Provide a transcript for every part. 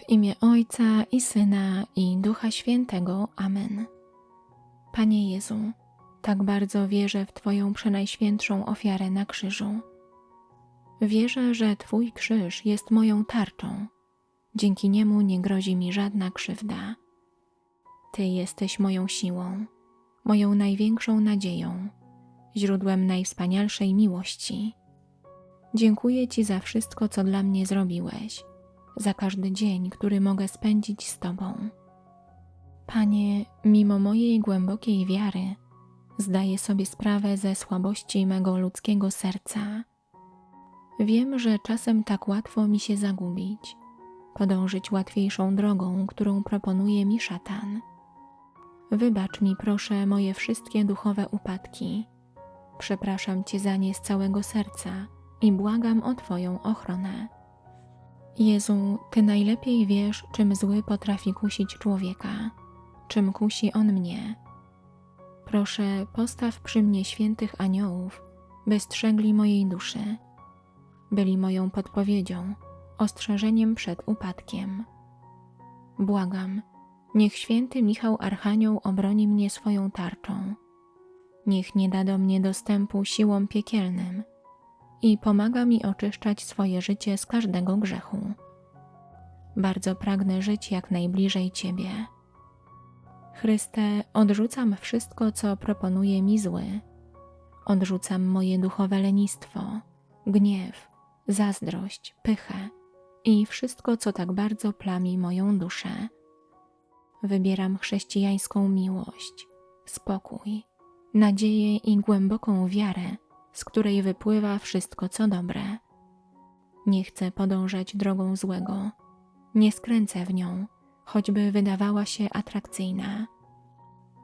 W imię Ojca i Syna i Ducha Świętego. Amen. Panie Jezu, tak bardzo wierzę w Twoją przenajświętszą ofiarę na krzyżu. Wierzę, że Twój krzyż jest moją tarczą. Dzięki niemu nie grozi mi żadna krzywda. Ty jesteś moją siłą, moją największą nadzieją, źródłem najwspanialszej miłości. Dziękuję Ci za wszystko, co dla mnie zrobiłeś, za każdy dzień, który mogę spędzić z Tobą. Panie, mimo mojej głębokiej wiary, zdaję sobie sprawę ze słabości mego ludzkiego serca. Wiem, że czasem tak łatwo mi się zagubić, podążyć łatwiejszą drogą, którą proponuje mi szatan. Wybacz mi, proszę, moje wszystkie duchowe upadki. Przepraszam Cię za nie z całego serca i błagam o Twoją ochronę. Jezu, Ty najlepiej wiesz, czym zły potrafi kusić człowieka, czym kusi on mnie. Proszę, postaw przy mnie świętych aniołów, by strzegli mojej duszy. Byli moją podpowiedzią, ostrzeżeniem przed upadkiem. Błagam, niech święty Michał Archanioł obroni mnie swoją tarczą. Niech nie da do mnie dostępu siłom piekielnym i pomaga mi oczyszczać swoje życie z każdego grzechu. Bardzo pragnę żyć jak najbliżej Ciebie. Chryste, odrzucam wszystko, co proponuje mi zły. Odrzucam moje duchowe lenistwo, gniew, zazdrość, pychę i wszystko, co tak bardzo plami moją duszę. Wybieram chrześcijańską miłość, spokój, nadzieję i głęboką wiarę, z której wypływa wszystko, co dobre. Nie chcę podążać drogą złego, nie skręcę w nią, choćby wydawała się atrakcyjna.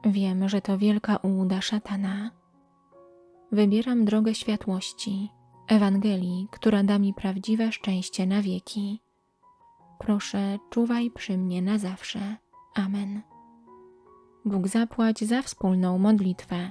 Wiem, że to wielka ułuda szatana. Wybieram drogę światłości, Ewangelii, która da mi prawdziwe szczęście na wieki. Proszę, czuwaj przy mnie na zawsze. Amen. Bóg zapłać za wspólną modlitwę.